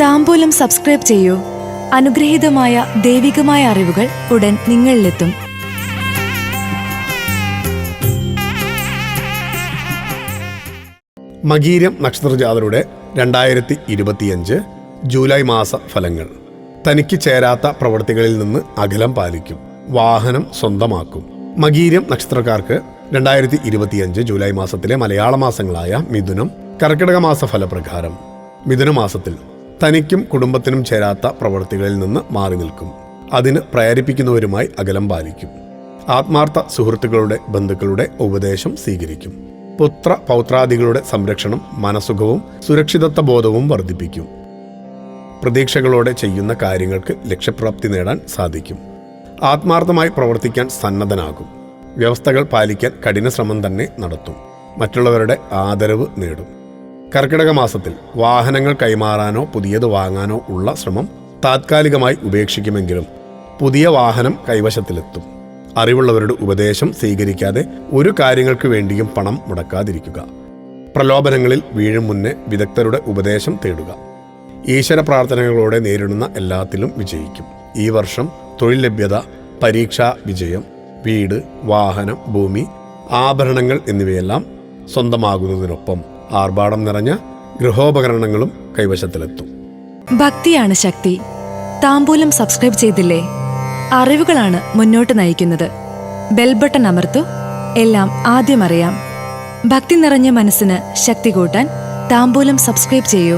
താമ്പൂലം subscribe ചെയ്യൂ. അനുഗ്രഹീതമായ ദൈവികമായ അറിവുകൾ ഉടൻ നിങ്ങളിലെത്തും. മകീരം നക്ഷത്രജാതരുടെ രണ്ടായിരത്തി ഇരുപത്തിയഞ്ച് ജൂലൈ മാസ ഫലങ്ങൾ. തനിക്ക് ചേരാത്ത പ്രവൃത്തികളിൽ നിന്ന് അകലം പാലിക്കും. വാഹനം സ്വന്തമാക്കും. മകീരം നക്ഷത്രക്കാർക്ക് രണ്ടായിരത്തി ഇരുപത്തിയഞ്ച് ജൂലൈ മാസത്തിലെ മലയാള മാസങ്ങളായ മിഥുനം കർക്കിടക മാസ ഫലപ്രകാരം. മിഥുന മാസത്തിൽ തനിക്കും കുടുംബത്തിനും ചേരാത്ത പ്രവൃത്തികളിൽ നിന്ന് മാറി നിൽക്കും. അതിന് പ്രേരിപ്പിക്കുന്നവരുമായി അകലം പാലിക്കും. ആത്മാർത്ഥ സുഹൃത്തുക്കളുടെ ബന്ധുക്കളുടെ ഉപദേശം സ്വീകരിക്കും. പുത്ര പൗത്രാദികളുടെ സംരക്ഷണം മനസുഖവും സുരക്ഷിതത്വ ബോധവും വർദ്ധിപ്പിക്കും. പ്രതീക്ഷകളോടെ ചെയ്യുന്ന കാര്യങ്ങൾക്ക് ലക്ഷ്യപ്രാപ്തി നേടാൻ സാധിക്കും. ആത്മാർത്ഥമായി പ്രവർത്തിക്കാൻ സന്നദ്ധനാകും. വ്യവസ്ഥകൾ പാലിക്കാൻ കഠിന ശ്രമം തന്നെ നടത്തും. മറ്റുള്ളവരുടെ ആദരവ് നേടും. കർക്കിടക മാസത്തിൽ വാഹനങ്ങൾ കൈമാറാനോ പുതിയത് വാങ്ങാനോ ഉള്ള ശ്രമം താത്കാലികമായി ഉപേക്ഷിക്കുമെങ്കിലും പുതിയ വാഹനം കൈവശത്തിലെത്തും. അറിവുള്ളവരുടെ ഉപദേശം സ്വീകരിക്കാതെ ഒരു കാര്യങ്ങൾക്ക് വേണ്ടിയും പണം മുടക്കാതിരിക്കുക. പ്രലോഭനങ്ങളിൽ വീഴും മുന്നേ വിദഗ്ധരുടെ ഉപദേശം തേടുക. ഈശ്വര പ്രാർത്ഥനകളോടെ നേരിടുന്ന എല്ലാത്തിലും വിജയിക്കും. ഈ വർഷം തൊഴിൽ ലഭ്യത പരീക്ഷാ വിജയം വീട് വാഹനം ഭൂമി ആഭരണങ്ങൾ എന്നിവയെല്ലാം സ്വന്തമാകുന്നതിനൊപ്പം ആർഭാടം നിറഞ്ഞ ഗൃഹോപകരണങ്ങളും കൈവശത്തിലെത്തും. ഭക്തിയാണ് ശക്തി. താമ്പൂലം സബ്സ്ക്രൈബ് ചെയ്തില്ലേ? അറിവുകളാണ് മുന്നോട്ട് നയിക്കുന്നത്. ബെൽബട്ടൺ അമർത്തു. എല്ലാം ആദ്യം അറിയാം. ഭക്തി നിറഞ്ഞ മനസ്സിന് ശക്തി കൂട്ടാൻ താമ്പൂലം സബ്സ്ക്രൈബ് ചെയ്യൂ.